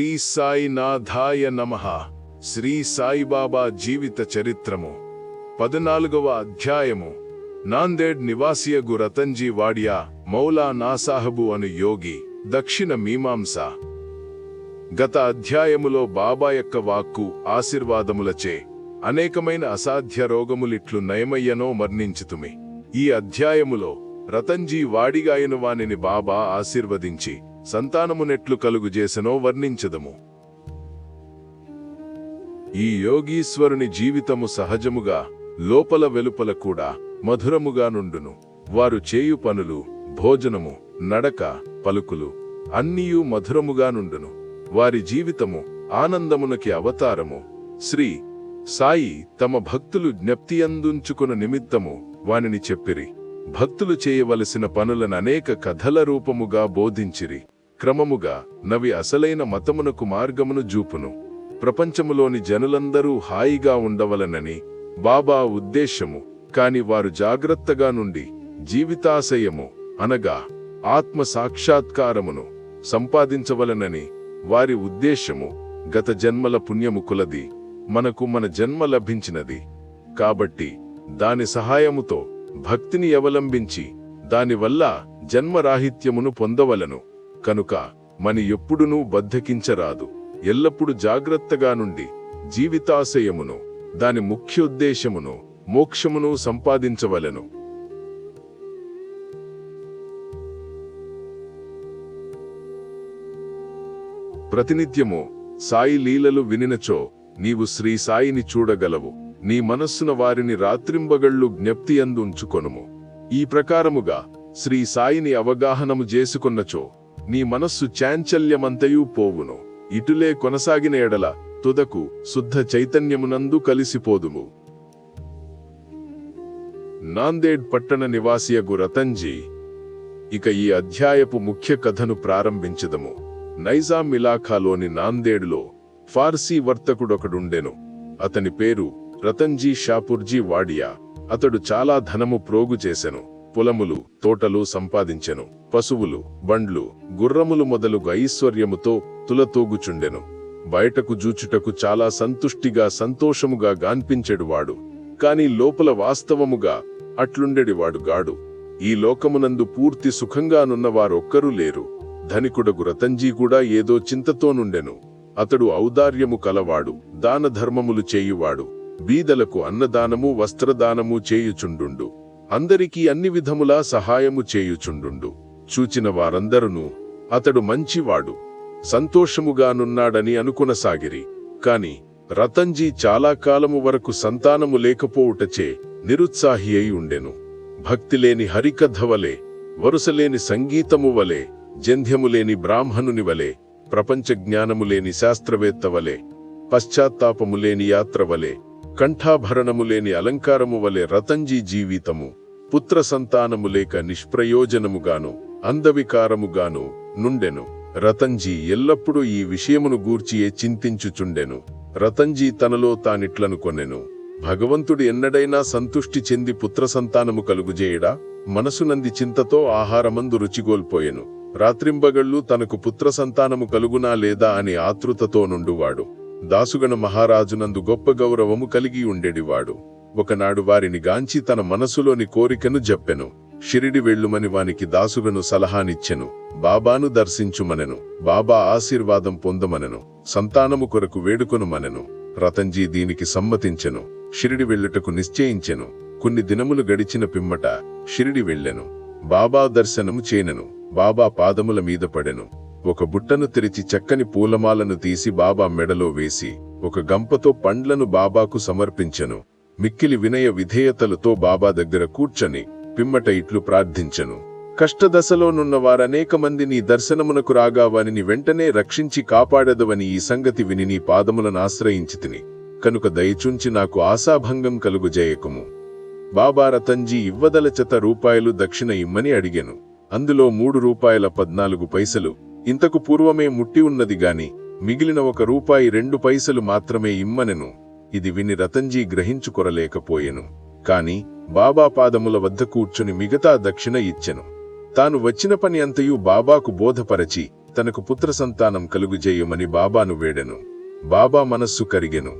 ఓం శ్రీ సాయినాథాయ నమ. శ్రీ సాయిబాబా జీవిత చరిత్రము. పద్నాలుగవ అధ్యాయము. నాందేడ్ నివాసియగు రతన్జీ వాడియా మౌలా నాసాహబు అను యోగి దక్షిణ మీమాంస. గత అధ్యాయములో బాబా యొక్క వాక్కు ఆశీర్వాదములచే అనేకమైన అసాధ్య రోగములిట్లు నయమయ్యనో మర్ణించుతుమి. ఈ అధ్యాయములో రతన్జీ వాడిగాయను వానిని బాబా ఆశీర్వదించి సంతానమునెట్లు కలుగుజేసనో వర్ణించదము. ఈ యోగీశ్వరుని జీవితము సహజముగా లోపల వెలుపల కూడా మధురముగా నుండును. వారు చేయు పనులు భోజనము నడక పలుకులు అన్నీయు మధురముగా నుండును. వారి జీవితము ఆనందమునకి అవతారము. శ్రీ సాయి తమ భక్తులు జ్ఞప్తియందుంచుకున్న నిమిత్తము వానిని చెప్పిరి. భక్తులు చేయవలసిన పనులను అనేక కథల రూపముగా బోధించిరి. క్రమముగా నవి అసలైన మతమునకు మార్గమును జూపును. ప్రపంచములోని జనులందరూ హాయిగా ఉండవలనని బాబా ఉద్దేశము. కాని వారు జాగ్రత్తగా నుండి జీవితాశయము అనగా ఆత్మ సాక్షాత్కారమును సంపాదించవలనని వారి ఉద్దేశము గత జన్మల పుణ్యము కులది. మనకు మన జన్మ లభించినది. కాబట్టి దాని సహాయముతో భక్తిని అవలంబించి దానివల్ల జన్మరాహిత్యమును పొందవలను. కనుక మని ఎప్పుడునూ బద్ధకించరాదు. ఎల్లప్పుడు జాగ్రత్తగా నుండి జీవితాశయమును దాని ముఖ్యోద్దేశమును మోక్షమును సంపాదించవలెను. ప్రతినిత్యము సాయి లీలలు వినినచో నీవు శ్రీ సాయిని చూడగలవు. నీ మనస్సున వారిని రాత్రింబగళ్ళు జ్ఞప్తి ఉంచుకొనుము ఈ ప్రకారముగా శ్రీ సాయిని అవగాహనము చేసుకున్నచో నీ మనస్సు చాంచల్యమంతయూ పోవును. ఇటులే కొనసాగిన ఎడల తుదకు శుద్ధ చైతన్యమునందు కలిసిపోదుము. నాందేడ్ పట్టణ నివాసియగు రతన్జీ ఇక ఈ అధ్యాయపు ముఖ్య కథను ప్రారంభించదము. నైజాం ఇలాఖాలోని నాందేడ్లో ఫార్సీ వర్తకుడొకడుండెను. అతని పేరు రతన్జీ షాపూర్జీ వాడియా. అతడు చాలా ధనము ప్రోగు చేసెను. పొలములు తోటలు సంపాదించెను. పశువులు బండ్లు గుర్రములు మొదలుగు ఐశ్వర్యముతో తులతోగుచుండెను. బయటకు జూచుటకు చాలా సంతుష్టిగా సంతోషముగా గాన్పించెడువాడు కాని లోపల వాస్తవముగా అట్లుండెడివాడు గాడు. ఈ లోకమునందు పూర్తి సుఖంగానున్నవారొక్కరూ లేరు. ధనికుడగు రతంజీ కూడా ఏదో చింతతోనుండెను. అతడు ఔదార్యము కలవాడు దాన ధర్మములు చేయువాడు. బీదలకు అన్నదానము వస్త్రదానము చేయుచుండుండు. అందరికీ అన్ని విధములా సహాయము చేయుచుండుండు. చూచిన వారందరును అతడు మంచివాడు. సంతోషముగానున్నాడని అనుకునసాగిరి. కాని రతన్జీ చాలా కాలము వరకు సంతానము లేకపోవుటచే నిరుత్సాహి అయి ఉండెను. భక్తిలేని హరికథ వలె వరుసలేని సంగీతము వలె జంధ్యములేని బ్రాహ్మణుని వలె ప్రపంచ జ్ఞానము లేని శాస్త్రవేత్త వలె పశ్చాత్తాపములేని యాత్ర వలె కంఠాభరణము లేని అలంకారము వలె రతంజీ జీవితము పుత్ర సంతానము లేక నిష్ప్రయోజనముగాను అందవికారముగాను నుండెను. రతంజీ ఎల్లప్పుడూ ఈ విషయమును గూర్చియే చింతించుచుండెను. రతంజీ తనలో తానిట్లనుకొనెను భగవంతుడు ఎన్నడైనా సంతుష్టి చెంది పుత్ర సంతానము కలుగుజేయడా? మనసునంది చింతతో ఆహారమందు రుచిగోల్పోయెను. రాత్రింబగళ్ళు తనకు పుత్ర సంతానము కలుగునా లేదా అని ఆతృతతో నుండువాడు. దాసుగణ మహారాజునందు గొప్ప గౌరవము కలిగి ఉండేడివాడు. ఒకనాడు వారిని గాంచి తన మనసులోని కోరికను జప్పెను. షిరిడి వెళ్ళుమని వానికి దాసుగను సలహానిచ్చెను. బాబాను దర్శించుమనెను. బాబా ఆశీర్వాదం పొందమనెను. సంతానము కొరకు వేడుకొనుమనెను. రతంజీ దీనికి సమ్మతించెను. షిరిడి వెళ్ళుటకు నిశ్చయించెను. కొన్ని దినములు గడిచిన పిమ్మట షిరిడి వెళ్ళెను. బాబా దర్శనము చేనెను. బాబా పాదముల మీద పడెను. ఒక బుట్టను తెరిచి చక్కని పూలమాలను తీసి బాబా మెడలో వేసి ఒక గంపతో పండ్లను బాబాకు సమర్పించెను. మిక్కిలి వినయ విధేయతలతో బాబా దగ్గర కూర్చొని పిమ్మట ఇట్లు ప్రార్థించెను. కష్టదశలోనున్న వారనేక మంది నీ దర్శనమునకు రాగా వానిని వెంటనే రక్షించి కాపాడదవని ఈ సంగతి విని నీ పాదములను ఆశ్రయించి తిని కనుక దయచుంచి నాకు ఆశాభంగం కలుగుజేయకుము బాబా రతంజీ ఇవ్వదలచత రూపాయలు దక్షిణ ఇమ్మని అడిగెను. అందులో మూడు రూపాయల పద్నాలుగు పైసలు ఇంతకు పూర్వమే ముట్టి ఉన్నది గాని మిగిలిన ఒక రూపాయి రెండు పైసలు మాత్రమే ఇమ్మనెను. ఇది విని రతంజీ గ్రహించుకొరలేకపోయెను. కాని బాబా పాదముల వద్ద కూర్చుని మిగతా దక్షిణ ఇచ్చెను. తాను వచ్చిన పని అంతయు బాబాకు బోధపరచి తనకు పుత్ర సంతానం కలుగుజేయమని బాబాను వేడెను. బాబా మనస్సు కరిగెను.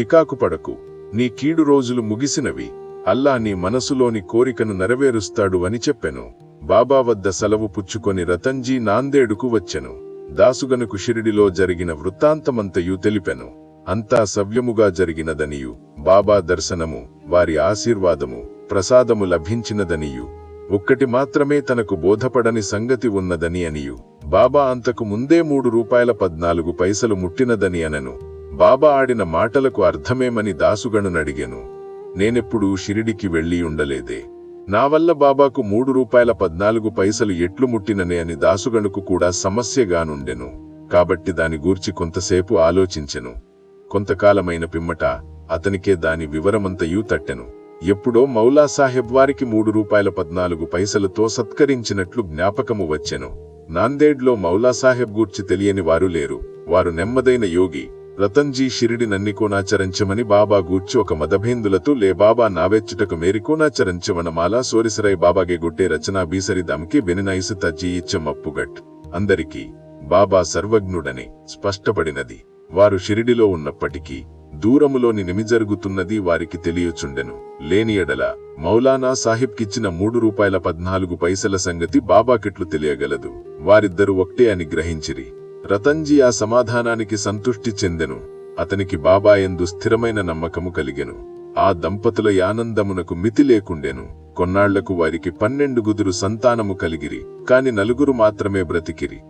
చికాకు పడకు. నీ కీడు రోజులు ముగిసినవి. అల్లా నీ మనసులోని కోరికను నెరవేరుస్తాడు అని చెప్పెను. బాబా వద్ద సెలవు పుచ్చుకొని రతన్జీ నాందేడుకు వచ్చెను. దాసుగనుకు షిరిడిలో జరిగిన వృత్తాంతమంతయు తెలిపెను. అంతా సవ్యముగా జరిగినదనియు. బాబా దర్శనము వారి ఆశీర్వాదము ప్రసాదము లభించినదనియు. ఒక్కటి మాత్రమే తనకు బోధపడని సంగతి ఉన్నదని అనియు. బాబా అంతకు ముందే మూడు రూపాయల పద్నాలుగు పైసలు ముట్టినదని అనను. బాబా ఆడిన మాటలకు అర్థమేమని దాసుగణునడిగెను నేనెప్పుడూ షిరిడికి వెళ్ళి ఉండలేదే నా వల్ల బాబాకు మూడు రూపాయల పద్నాలుగు పైసలు ఎట్లు ముట్టిననే అని దాసుగణుకు కూడా సమస్యగానుండెను. కాబట్టి దాని గూర్చి కొంతసేపు ఆలోచించెను. కొంతకాలమైన పిమ్మట అతనికే దాని వివరమంతయూ తట్టెను. ఎప్పుడో మౌలాసాహెబ్ వారికి మూడు రూపాయల పద్నాలుగు పైసలతో సత్కరించినట్లు జ్ఞాపకము వచ్చెను. నాందేడ్లో మౌలాసాహెబ్ గూర్చి తెలియని వారు లేరు. వారు నెమ్మదైన యోగి. రతన్జీ షిరిడి నన్ని కోనాచరించమని బాబా గూర్చి ఒక మదభేందులతో లే బాబా నావెచ్చుటకు మేరికోనాచరించవన మాలా సోరిసరై బాబాగే గుట్టే రచనా బీసరి దమ్కి బెనినాయిసు తజ్జీ ఇచ్చమప్పుగట్ అందరికీ బాబా సర్వజ్ఞుడని స్పష్టపడినది. వారు షిరిడిలో ఉన్నప్పటికీ దూరములోని నిమి జరుగుతున్నది వారికి తెలియచుండెను. లేని ఎడల మౌలానా సాహిబ్కిచ్చిన మూడు రూపాయల పద్నాలుగు పైసల సంగతి బాబాకిట్లు తెలియగలదు. వారిద్దరూ ఒకటే అని గ్రహించిరి. రతన్జీ ఆ సమాధానానికి సంతుష్టి చెందెను. అతనికి బాబా ఎందు స్థిరమైన నమ్మకము కలిగెను. ఆ దంపతుల యానందమునకు మితి లేకుండెను. కొన్నాళ్ళకు వారికి పన్నెండు గుదురు సంతానము కలిగిరి. కాని నలుగురు మాత్రమే బ్రతికిరి.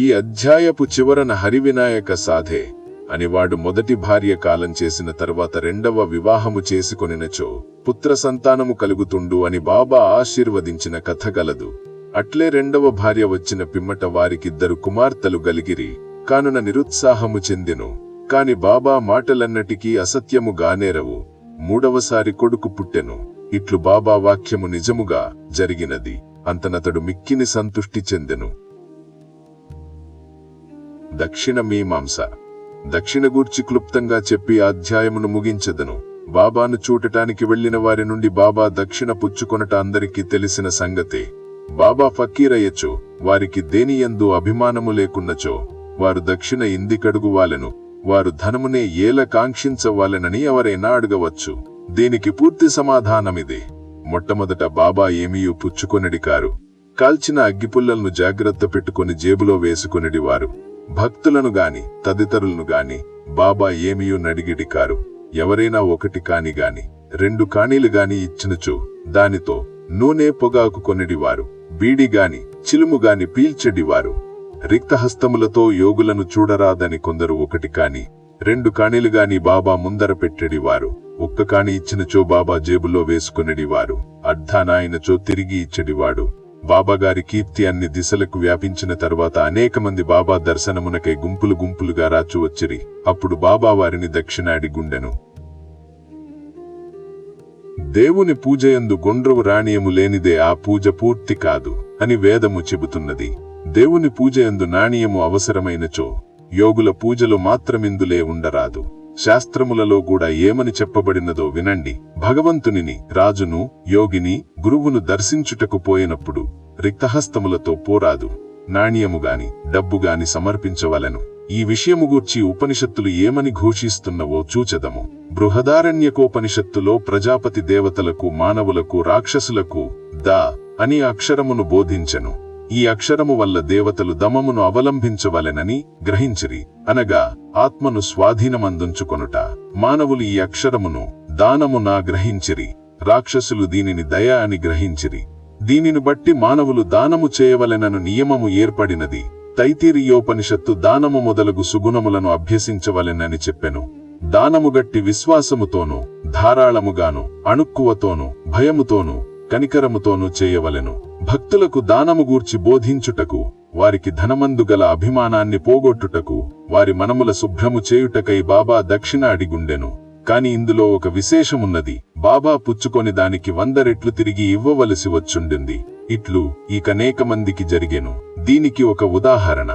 ఈ అధ్యాయపు చివరన హరివినాయక సాధే అని వాడు మొదటి భార్య కాలం చేసిన తర్వాత రెండవ వివాహము చేసుకొనినచో పుత్ర సంతానము కలుగుతుండు అని బాబా ఆశీర్వదించిన కథ గలదు. అట్లే రెండవ భార్య వచ్చిన పిమ్మట వారికిద్దరు కుమార్తెలు గలిగిరి కానున నిరుత్సాహము చెందెను. కాని బాబా మాటలన్నటికీ అసత్యము గానేరవు. మూడవసారి కొడుకు పుట్టెను. ఇట్లు బాబా వాక్యము నిజముగా జరిగినది. అంతనతడు మిక్కిని సంతుష్టి చెందెను. దక్షిణ మీమాంస. దక్షిణ గూర్చి క్లుప్తంగా చెప్పి అధ్యాయమును ముగించదను. బాబాను చూడటానికి వెళ్ళిన వారి నుండి బాబా దక్షిణ పుచ్చుకొనట అందరికీ తెలిసిన సంగతే. బాబా ఫకీరయ్యచో వారికి దేనియందు అభిమానము లేకున్నచో వారు దక్షిణ ఇందికడుగువాలెను వారు ధనమునే ఏల కాంక్షించవాలెనని ఎవరైనా అడగవచ్చు. దీనికి పూర్తి సమాధానమిదే. మొట్టమొదట బాబా ఏమీయూ పుచ్చుకొనిడి కారు కాల్చిన అగ్గిపుల్లలను జాగ్రత్త పెట్టుకొని జేబులో వేసుకొనిడివారు. భక్తులను గాని తదితరులను గాని బాబా ఏమీయూ నడిగిడి కారు ఎవరైనా ఒకటి కాని గాని రెండు కాణీలు గాని ఇచ్చినచో దానితో నూనె పొగాకు కొనిడివారు. బీడిగాని చిలుముగాని పీల్చడివారు పీల్చెడివారు. రిక్తహస్తములతో యోగులను చూడరాదని కొందరు ఒకటి కాని రెండు కాణిలుగాని బాబా ముందర పెట్టెడివారు. ఒక్క కాణి ఇచ్చినచో బాబా జేబులో వేసుకునేడివారు. అర్ధానాయనచో తిరిగి ఇచ్చడివాడు. బాబాగారి కీర్తి అన్ని దిశలకు వ్యాపించిన తరువాత అనేక మంది బాబా దర్శనమునకై గుంపులు గుంపులుగా రాచు వచ్చిరి అప్పుడు బాబా వారిని దక్షిణాడి గుండెను దేవుని పూజయందు గుండ్రవు రాణియము లేనిదే ఆ పూజ పూర్తి కాదు అని వేదము చెబుతున్నది. దేవుని పూజయందు నాణ్యము అవసరమైనచో యోగుల పూజలు మాత్రమిందులే ఉండరాదు. శాస్త్రములలో కూడా ఏమని చెప్పబడినదో వినండి. భగవంతునిని రాజును యోగిని గురువును దర్శించుటకు పోయినప్పుడు రిక్తహస్తములతో పోరాదు. నాణ్యముగాని డబ్బుగాని సమర్పించవలెను. ఈ విషయము గూర్చి ఉపనిషత్తులు ఏమని ఘోషిస్తున్నవో చూచదము. బృహదారణ్యకోపనిషత్తులో ప్రజాపతి దేవతలకు మానవులకు రాక్షసులకు దా అని అక్షరమును బోధించెను. ఈ అక్షరము వల్ల దేవతలు దమమును అవలంబించవలెనని గ్రహించిరి. అనగా ఆత్మను స్వాధీనమందుంచుకొనుట. మానవులు ఈ అక్షరమును దానమునా గ్రహించిరి. రాక్షసులు దీనిని దయ అని గ్రహించిరి. దీనిని బట్టి మానవులు దానము చేయవలెనను నియమము ఏర్పడినది. తైతీరియోపనిషత్తు దానము మొదలగు సుగుణములను అభ్యసించవలెనని చెప్పెను. దానము గట్టి విశ్వాసముతోనూ ధారాళముగాను అణుక్కువతోనూ భయముతోనూ కనికరముతోనూ చేయవలెను. భక్తులకు దానము గూర్చి బోధించుటకు వారికి ధనమందు గల అభిమానాన్ని పోగొట్టుటకు వారి మనముల శుభ్రము చేయుటకై బాబా దక్షిణ అడిగుండెను. కాని ఇందులో ఒక విశేషమున్నది. బాబా పుచ్చుకొని దానికి వంద రెట్లు తిరిగి ఇవ్వవలసి వచ్చుండింది. ఇట్లు ఇకనేక మందికి జరిగెను. దీనికి ఒక ఉదాహరణ.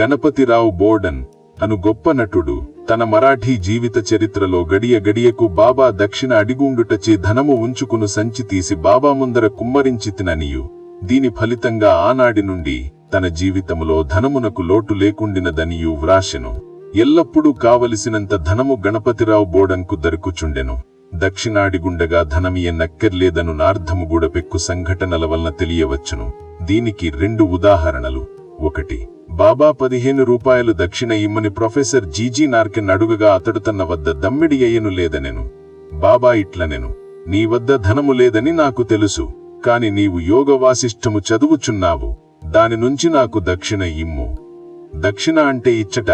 గణపతిరావు బోర్డన్ అను గొప్ప నటుడు తన మరాఠీ జీవిత చరిత్రలో గడియ గడియకు బాబా దక్షిణ అడిగుండుటచే ధనము ఉంచుకును సంచి తీసి బాబా ముందర కుమ్మరించి తిననియు. దీని ఫలితంగా ఆనాడి నుండి తన జీవితములో ధనమునకు లోటు లేకుండినదనియు వ్రాసెను ఎల్లప్పుడూ కావలసినంత ధనము గణపతిరావు బోడన్కు దొరుకుచుండెను. దక్షిణాడిగుండగా ధనమియ నక్కర్లేదను నార్ధము గూడపెక్కు సంఘటనల వలన తెలియవచ్చును. దీనికి రెండు ఉదాహరణలు. ఒకటి బాబా పదిహేను రూపాయలు దక్షిణ ఇమ్మని ప్రొఫెసర్ జీజీ నార్కెన్ అడుగగా అతడు తన వద్ద దమ్మిడి అయ్యను లేదనెను. బాబా ఇట్లనెను నీ వద్ద ధనము లేదని నాకు తెలుసు కాని నీవు యోగ వాసిష్ఠము చదువుచున్నావు. దాని నుంచి నాకు దక్షిణ ఇమ్ము. దక్షిణ అంటే ఇచ్చట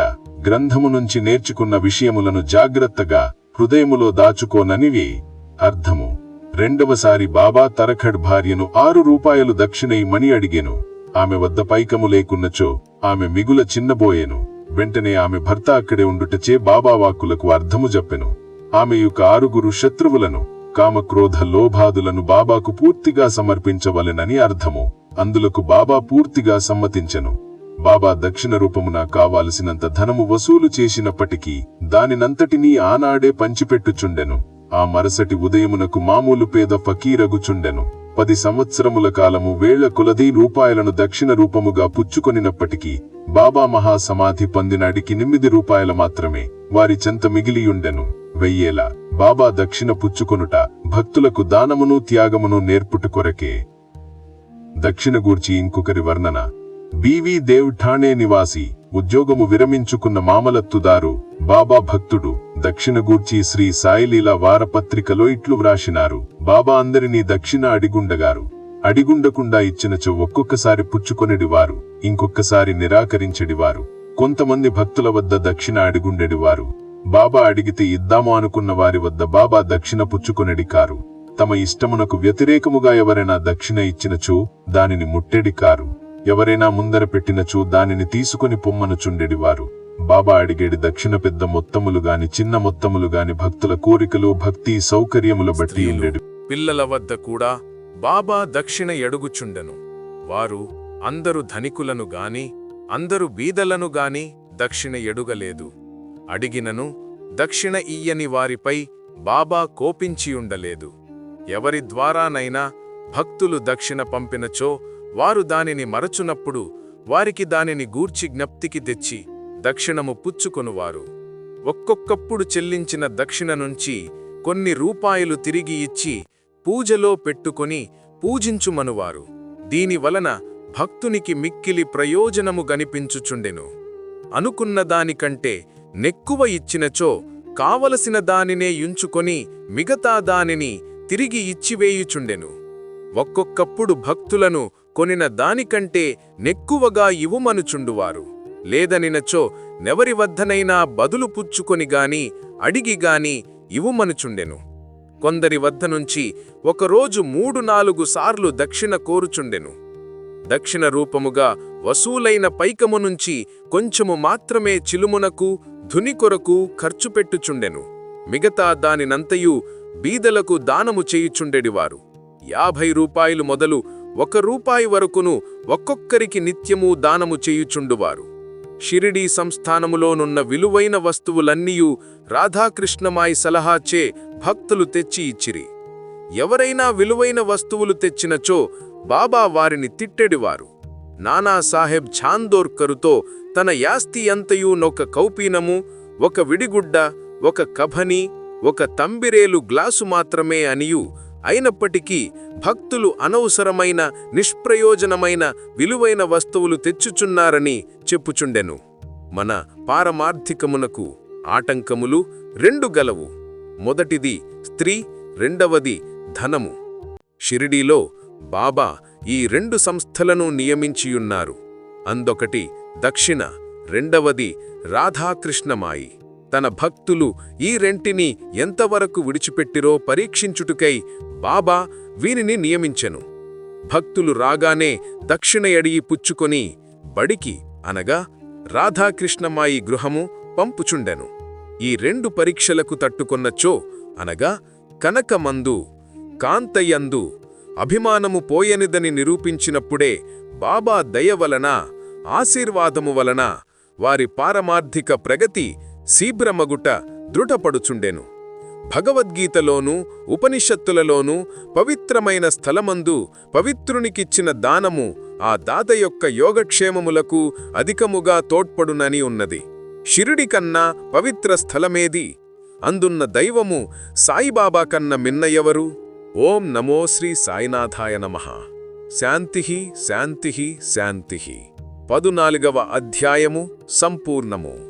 గ్రంథము నుంచి నేర్చుకున్న విషయములను జాగ్రత్తగా హృదయములో దాచుకోననివి అర్థము. రెండవసారి బాబా తరఖడ్ భార్యను ఆరు రూపాయలు దక్షిణ అడిగెను. ఆమె వద్ద పైకము లేకున్నచో ఆమె మిగుల చిన్నబోయెను. వెంటనే ఆమె భర్త అక్కడే ఉండుటచే బాబా వాక్కులకు అర్థము చెప్పెను ఆమె యొక్క ఆరుగురు శత్రువులను కామక్రోధ లోభాదులను బాబాకు పూర్తిగా సమర్పించవలెనని అర్థము. అందులకు బాబా పూర్తిగా సమ్మతించెను. బాబా దక్షిణ రూపమున కావలసినంత ధనము వసూలు చేసినప్పటికీ దానినంతటినీ ఆనాడే పంచిపెట్టుచుండెను. ఆ మరుసటి ఉదయమునకు మామూలు పేద ఫకీరగుచుండెను. పది సంవత్సరముల కాలము వేళ్ళ కొలది రూపాయలను దక్షిణ రూపముగా పుచ్చుకొనినప్పటికీ బాబా మహాసమాధి పొందినాడికి నిమ్మిది రూపాయల మాత్రమే వారి చెంత మిగిలియుండెను. వెయ్యేలా బాబా దక్షిణ పుచ్చుకొనుట భక్తులకు దానమును త్యాగమును నేర్పుట కొరకే. దక్షిణ గూర్చి ఇంకొకరి వర్ణన బివి దేవ్ ఠాణే నివాసి ఉద్యోగము విరమించుకున్న మామలత్తుదారు బాబా భక్తుడు దక్షిణ గూర్చి శ్రీ సాయిలీల వారపత్రికలో ఇట్లు వ్రాసినారు. బాబా అందరినీ దక్షిణ అడిగుండగారు. అడిగుండకుండా ఇచ్చినచో ఒక్కొక్కసారి పుచ్చుకొనిడివారు ఇంకొక్కసారి నిరాకరించెడివారు. కొంతమంది భక్తుల వద్ద దక్షిణ అడిగుండెడివారు. బాబా అడిగితే ఇద్దాము అనుకున్న వారి వద్ద బాబా దక్షిణ పుచ్చుకొనిడి కారు తమ ఇష్టమునకు వ్యతిరేకముగా ఎవరైనా దక్షిణ ఇచ్చినచో దానిని ముట్టెడి కారు ఎవరైనా ముందర పెట్టినచో దానిని తీసుకుని పొమ్మనుచుండెడివారు. బాబా అడిగేడి దక్షిణ పెద్ద మొత్తములు గాని చిన్న మొత్తములు గాని భక్తుల కోరికలు భక్తి సౌకర్యముల బట్టి ఉండేది పిల్లల వద్ద కూడా బాబా దక్షిణ ఎడుగుచుండెను. వారు అందరు ధనికులను గాని అందరు బీదలను గాని దక్షిణ ఎడుగలేదు. అడిగినను దక్షిణ ఇయ్యని వారిపై బాబా కోపించియుండలేదు. ఎవరి ద్వారానైనా భక్తులు దక్షిణ పంపినచో వారు దానిని మరచునప్పుడు వారికి దానిని గూర్చి జ్ఞప్తికి తెచ్చి దక్షిణము పుచ్చుకొనువారు. ఒక్కొక్కప్పుడు చెల్లించిన దక్షిణ నుంచి కొన్ని రూపాయలు తిరిగి ఇచ్చి పూజలో పెట్టుకొని పూజించుమనువారు. దీనివలన భక్తునికి మిక్కిలి ప్రయోజనము గనిపించుచుండెను. అనుకున్న దానికంటే నెక్కువ ఇచ్చినచో కావలసిన దానినే యుంచుకొని మిగతా దానిని తిరిగి ఇచ్చివేయుచుండెను. ఒక్కొక్కప్పుడు భక్తులను కొనిన దానికంటే నెక్కువగా ఇవుమనుచుండువారు. లేదనినచో నెవరి వద్దనైనా బదులు పుచ్చుకొనిగాని అడిగిగాని అడిగి ఇవుమనుచుండెను. కొందరి వద్ద నుంచి ఒకరోజు మూడు నాలుగు సార్లు దక్షిణ కోరుచుండెను. దక్షిణ రూపముగా వసూలైన పైకము నుంచి కొంచెము మాత్రమే చిలుమునకు ధుని కొరకు ఖర్చు పెట్టుచుండెను. మిగతా దానినంతయు బీదలకు దానము చేయుచుండెడివారు. యాభై రూపాయలు మొదలు ఒక రూపాయి వరకును ఒక్కొక్కరికి నిత్యము దానము చేయుచుండువారు. షిరిడీ సంస్థానములోనున్న విలువైన వస్తువులన్నీయు రాధాకృష్ణమాయి సలహాచే భక్తులు తెచ్చి ఇచ్చిరి. ఎవరైనా విలువైన వస్తువులు తెచ్చినచో బాబా వారిని తిట్టెడివారు. నానాసాహెబ్ ఛాందోర్కరుతో తన యాస్తి అంతయు నొక కౌపీనము ఒక విడిగుడ్డ ఒక కభని ఒక తంబిరేలు గ్లాసు మాత్రమే అనియు అయినప్పటికీ భక్తులు అనవసరమైన నిష్ప్రయోజనమైన విలువైన వస్తువులు తెచ్చుచున్నారని చెప్పుచుండెను. మన పారమార్థికమునకు ఆటంకములు రెండు గలవు. మొదటిది స్త్రీ రెండవది ధనము. షిరిడీలో బాబా ఈ రెండు సంస్థలను నియమించియున్నారు. అందొకటి దక్షిణ రెండవది రాధాకృష్ణమాయి. తన భక్తులు ఈ రెంటిని ఎంతవరకు విడిచిపెట్టిరో పరీక్షించుటకై బాబా వీనిని నియమించెను. భక్తులు రాగానే దక్షిణ ఎడియి పుచ్చుకొని బడికి అనగా రాధాకృష్ణమాయి గృహము పంపుచుండెను. ఈ రెండు పరీక్షలకు తట్టుకొన్నచో అనగా కనకమందు కాంతయందు అభిమానము పోయనిదని నిరూపించినప్పుడే బాబా దయ వలన ఆశీర్వాదము వలన వారి పారమార్థిక ప్రగతి శీఘ్రమగుట దృఢపడుచుండెను. భగవద్గీతలోనూ ఉపనిషత్తులలోనూ పవిత్రమైన స్థలమందు పవిత్రునికిచ్చిన దానము ఆ దాత యొక్క యోగక్షేమములకు అధికముగా తోడ్పడునని ఉన్నది. షిరిడి కన్నా పవిత్ర స్థలమేది? అందున్న దైవము సాయిబాబా కన్న మిన్నయవరు? ఓం నమో శ్రీ సాయినాథాయ నమ. శాంతి శాంతి శాంతి. పదునాలుగవ అధ్యాయము సంపూర్ణము.